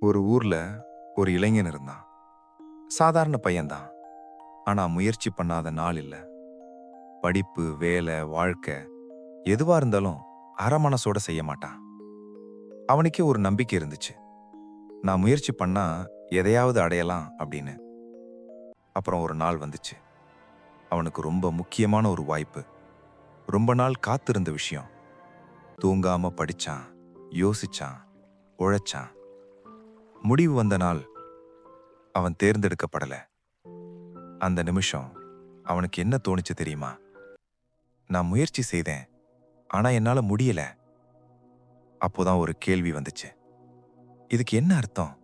ஒரு ஊர்ல ஒரு இளைஞன் இருந்தான். சாதாரண பையன்தான். ஆனா முயற்சி பண்ணாத நாள் இல்லை. படிப்பு வேலை வாழ்க்கை எதுவா இருந்தாலும் அரை செய்ய மாட்டான். அவனுக்கே ஒரு நம்பிக்கை இருந்துச்சு. நான் முயற்சி பண்ணா எதையாவது அடையலாம் அப்படின்னு. அப்புறம் ஒரு நாள் வந்துச்சு. அவனுக்கு ரொம்ப முக்கியமான ஒரு வாய்ப்பு. ரொம்ப நாள் காத்திருந்த விஷயம். தூங்காம படிச்சான் யோசிச்சான் உழைச்சான். முடிவு வந்த நாள் அவன் தேர்ந்தெடுக்கப்படல. அந்த நிமிஷம் அவனுக்கு என்ன தோணுச்சு தெரியுமா? நான் முயற்சி செய்தேன் ஆனா என்னால முடியல. அப்போதான் ஒரு கேள்வி வந்துச்சு. இதுக்கு என்ன அர்த்தம்?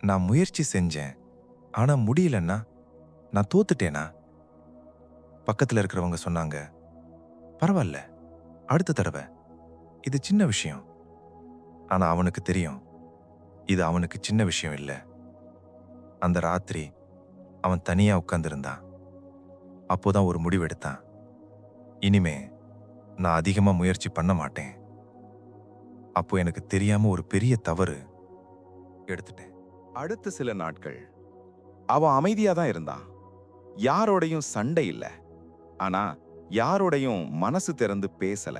நான் முயற்சி செஞ்சேன் ஆனா முடியலன்னா நான் தோத்துட்டேனா? பக்கத்தில் இருக்கிறவங்க சொன்னாங்க பரவாயில்ல அடுத்த தடவை. இது சின்ன விஷயம். ஆனா அவனுக்கு தெரியும் இது அவனுக்கு சின்ன விஷயம் இல்ல. அந்த ராத்திரி அவன் தனியா உட்காந்துருந்தான் அப்போதான் ஒரு முடிவெடுத்தான் இனிமே நான் அதிகமா முயற்சி பண்ண மாட்டேன். அப்போ எனக்கு தெரியாம ஒரு பெரிய தவறு எடுத்துட்டேன். அடுத்த சில நாட்கள். அவன் அமைதியா தான் இருந்தான். யாரோடையும் சண்டை இல்ல. ஆனா யாரோடையும் மனசு திறந்து பேசல.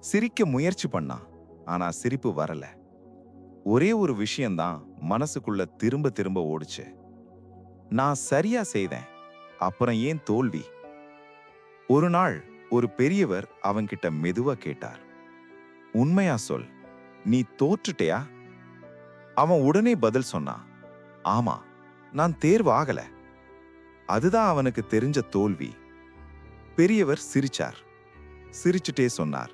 சிரிக்க முயற்சி பண்ணான். ஆனா சிரிப்பு வரல. ஒரே ஒரு விஷயம்தான் மனசுக்குள்ள திரும்ப திரும்ப ஓடுச்சு. நான் சரியா செய்தேன் அப்புறம் ஏன் தோல்வி? ஒரு நாள் ஒரு பெரியவர் அவன்கிட்ட மெதுவா கேட்டார். உண்மையா சொல் நீ தோற்றுட்டியா? அவன் உடனே பதில் சொன்னான். ஆமா நான் தேர்வு ஆகல. அதுதான் அவனுக்கு தெரிஞ்ச தோல்வி. பெரியவர் சிரிச்சார். சிரிச்சுட்டே சொன்னார்.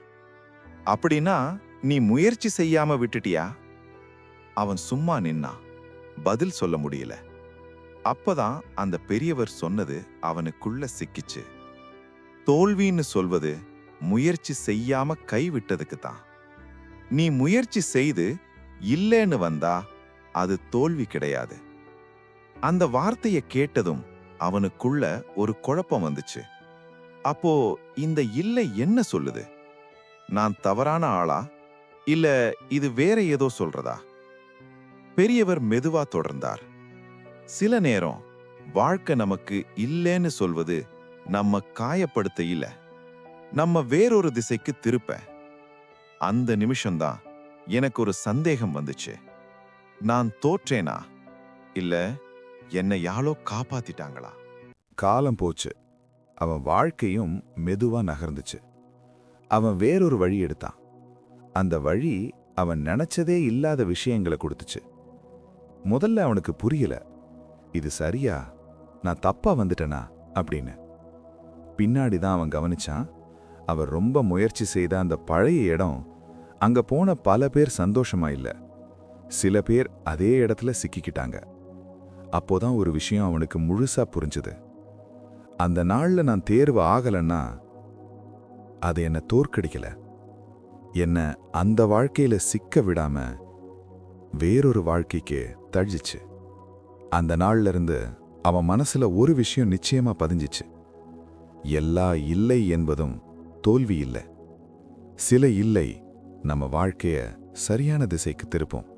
அப்படின்னா நீ முயற்சி செய்யாம விட்டுட்டியா? அவன் சும்மா நின்னா பதில் சொல்ல முடியல. அப்பதான் அந்த பெரியவர் சொன்னது அவனுக்குள்ள சிக்கிச்சு. தோல்வின்னு சொல்வது முயற்சி செய்யாம கைவிட்டதுக்கு தான். நீ முயற்சி செய்து இல்லைன்னு வந்தா அது தோல்வி கிடையாது. அந்த வார்த்தையை கேட்டதும் அவனுக்குள்ள ஒரு குழப்பம் வந்துச்சு. அப்போ இந்த இல்லை என்ன சொல்லுது? நான் தவறான ஆளா? இல்ல இது வேற ஏதோ சொல்றதா? பெரியவர் மெதுவா தொடர்ந்தார். சில நேரம் வாழ்க்கை நமக்கு இல்லேன்னு சொல்வது நம்ம காயப்படுத்த இல்ல நம்ம வேறொரு திசைக்கு திருப்ப. அந்த நிமிஷம்தான் எனக்கு ஒரு சந்தேகம் வந்துச்சு. நான் தோற்றேனா? இல்ல என்னை யாரோ காப்பாத்திட்டாங்களா? காலம் போச்சு. அவன் வாழ்க்கையும் மெதுவா நகர்ந்துச்சு. அவன் வேறொரு வழி எடுத்தான். அந்த வழி அவன் நினைச்சதே இல்லாத விஷயங்களை கொடுத்துச்சு. முதல்ல அவனுக்கு புரியல. இது சரியா? நான் தப்பா வந்துட்டனா? அப்படின்னு. பின்னாடி தான் அவன் கவனிச்சான். அவர் ரொம்ப முயற்சி செய்த அந்த பழைய இடம் அங்க போன பல பேர் சந்தோஷமா இல்ல. சில பேர் அதே இடத்துல சிக்கிக்கிட்டாங்க. அப்போதான் ஒரு விஷயம் அவனுக்கு முழுசா புரிஞ்சுது. அந்த நாள்ல நான் தேர்வு ஆகலன்னா அது என்ன தோற்கடிக்கல. என்ன அந்த வாழ்க்கையில சிக்க விடாம வேறொரு வாழ்க்கைக்கு தழிச்சு அந்த நாள்ல இருந்து அவன் மனசுல ஒரு விஷயம் நிச்சயமா பதிஞ்சிச்சு. எல்லா இல்லை என்பதும் தோல்வி இல்லை. சில இல்லை நம்ம வாழ்க்கைய சரியான திசைக்கு திருப்பும்.